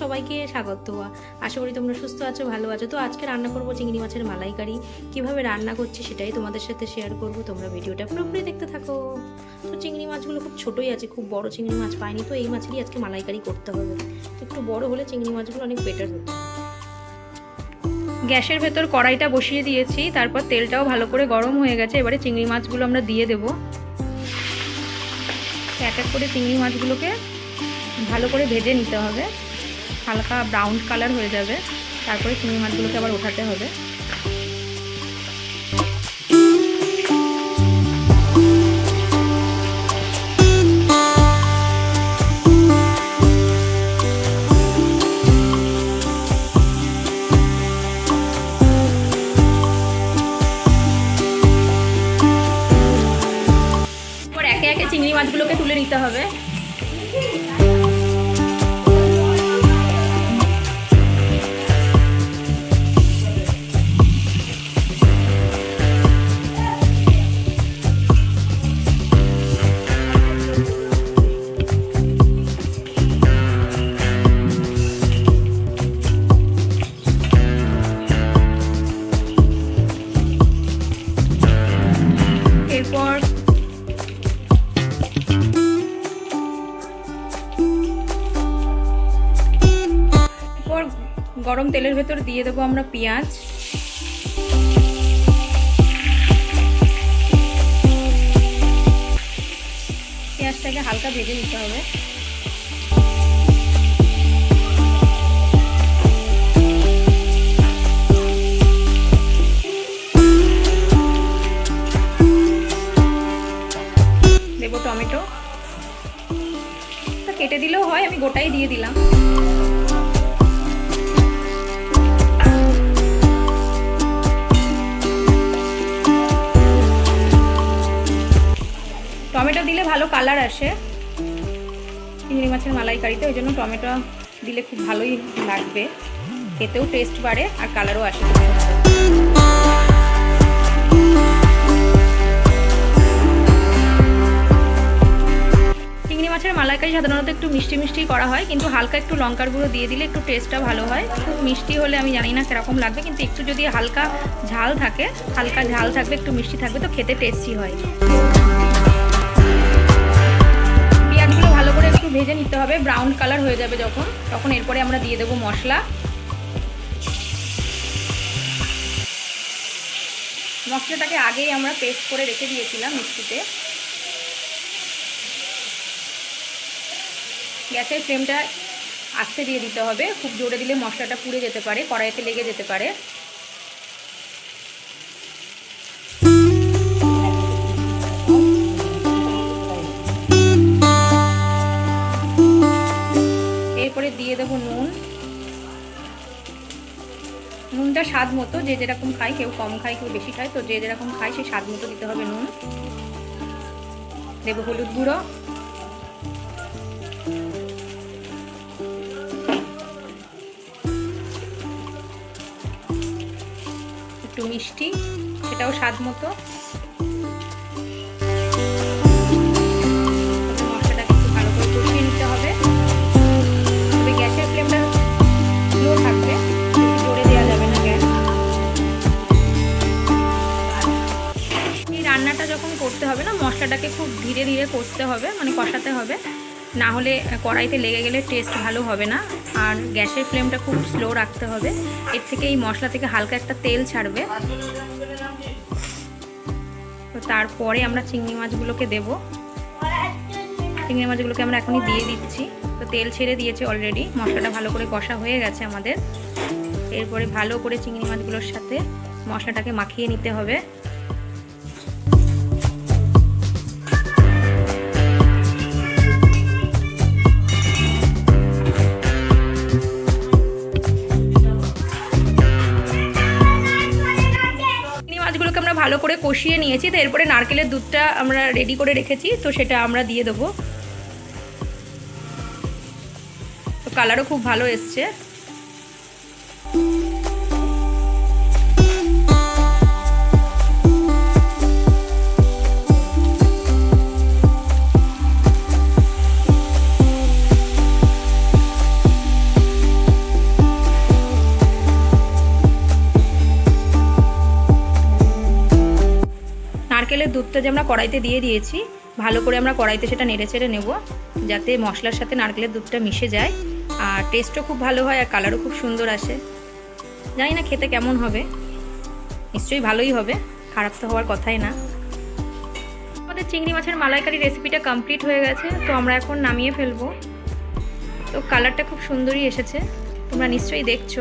সবাইকে স্বাগত। আশা করি তোমরা সুস্থ আছো, ভালো আছো। তো আজকে রান্না করব চিংড়ি মাছের মালাইকারি। কীভাবে রান্না করছি সেটাই তোমাদের সাথে শেয়ার করব। তোমরা ভিডিওটা পুরোপুরি দেখতে থাকো। তো চিংড়ি মাছগুলো খুব ছোটোই আছে, খুব বড় চিংড়ি মাছ পাইনি, তো এই মাছেরই আজকে মালাইকারি করতে হবে। একটু বড় হলে চিংড়ি মাছগুলো অনেক বেটার হতো। গ্যাসের ভেতর কড়াইটা বসিয়ে দিয়েছি, তারপর তেলটাও ভালো করে গরম হয়ে গেছে। এবারে চিংড়ি মাছগুলো আমরা দিয়ে দেবো। এক এক করে চিংড়ি মাছগুলোকে ভালো করে ভেজে নিতে হবে। হালকা ব্রাউন কালার হয়ে যাবে। তারপরে চিংড়ি মাছগুলোকে আবার ওঠাতে হবে। একে একে চিংড়ি মাছগুলোকে তুলে নিতে হবে। এরপর এরপর গরম তেলের ভেতর দিয়ে দেবো আমরা পেঁয়াজ। পেঁয়াজটাকে হালকা ভেজে নিতে হবে। কেটে দিলেও হয়, আমি গোটাই দিয়ে দিলাম। টমেটো দিলে ভালো কালার আসে। চিংড়ি মাছের মালাইকারিতে, ওই জন্য টমেটো দিলে খুব ভালোই লাগবে। খেতেও টেস্ট বাড়ে, আর কালারও আসে সাধারণত একটু মিষ্টি মিষ্টি করা হয়, কিন্তু হালকা একটু লঙ্কার গুঁড়ো দিয়ে দিলে একটু টেস্টটা ভালো হয়। খুব মিষ্টি হলে আমি জানি না সেরকম লাগবে, কিন্তু একটু যদি হালকা ঝাল থাকে, হালকা ঝাল থাকবে, একটু মিষ্টি থাকবে, তো খেতে টেস্টি হয়। পেঁয়াজগুলো ভালো করে একটু ভেজে নিতে হবে ব্রাউন কালার হয়ে যাবে যখন, তখন এরপরে আমরা দিয়ে দেবো মশলা। মশলাটাকে আগেই আমরা পেস্ট করে রেখে দিয়েছিলাম মিক্সিতে গ্যাসের ফ্লেমটা আস্তে দিয়ে দিতে হবে। খুব জোরে দিলে মশলাটা পুড়ে যেতে পারে, কড়াইতে লেগে যেতে পারে। এরপরে দিয়ে দেবো নুন। নুনটা স্বাদ মতো যে যেরকম খায়, কেউ কম খায়, কেউ বেশি খায়, তো যে যেরকম খায় সে স্বাদ মতো দিতে হবে নুন। দেবো হলুদ গুঁড়ো। একটু মিষ্টি, সেটাও স্বাদ মতো। মশলাটাকে ভালো করে নিতে হবে। তবে গ্যাসের থাকবে দেওয়া যাবে না গ্যাস। রান্নাটা যখন করতে হবে না, মশলাটাকে খুব ধীরে ধীরে কষতে হবে মানে কষাতে হবে। না হলে কড়াইতে লেগে গেলে টেস্ট ভালো হবে না। আর গ্যাসের ফ্লেমটা খুব স্লো রাখতে হবে। এর থেকে এই মশলা থেকে হালকা একটা তেল ছাড়বে। তো তারপরে আমরা চিংড়ি মাছগুলোকে দেব। চিংড়ি মাছগুলোকে আমরা এখনই দিয়ে দিচ্ছি। তো তেল ছেড়ে দিয়েছে অলরেডি মশলাটা ভালো করে কষা হয়ে গেছে আমাদের। এরপরে ভালো করে চিংড়ি মাছগুলোর সাথে মশলাটাকে মাখিয়ে নিতে হবে। ভালো করে কষিয়ে নিয়েছি, তো এরপরে নারকেলের দুধটা আমরা রেডি করে রেখেছি, তো সেটা আমরা দিয়ে দেবো। তো কালারও খুব ভালো এসছে। দুধটা যে আমরা কড়াইতে দিয়ে দিয়েছি, ভালো করে আমরা কড়াইতে সেটা নেড়ে চেড়ে নেব, যাতে মশলার সাথে নারকেলের দুধটা মিশে যায়। আর টেস্টও খুব ভালো হয় আর কালারও খুব সুন্দর আসে। জানি না খেতে কেমন হবে, নিশ্চয়ই ভালোই হবে, খারাপ তো হওয়ার কথাই না। আমাদের চিংড়ি মাছের মালাইকারি রেসিপিটা কমপ্লিট হয়ে গেছে, তো আমরা এখন নামিয়ে ফেলব। তো কালারটা খুব সুন্দরই এসেছে, তোমরা নিশ্চয়ই দেখছ।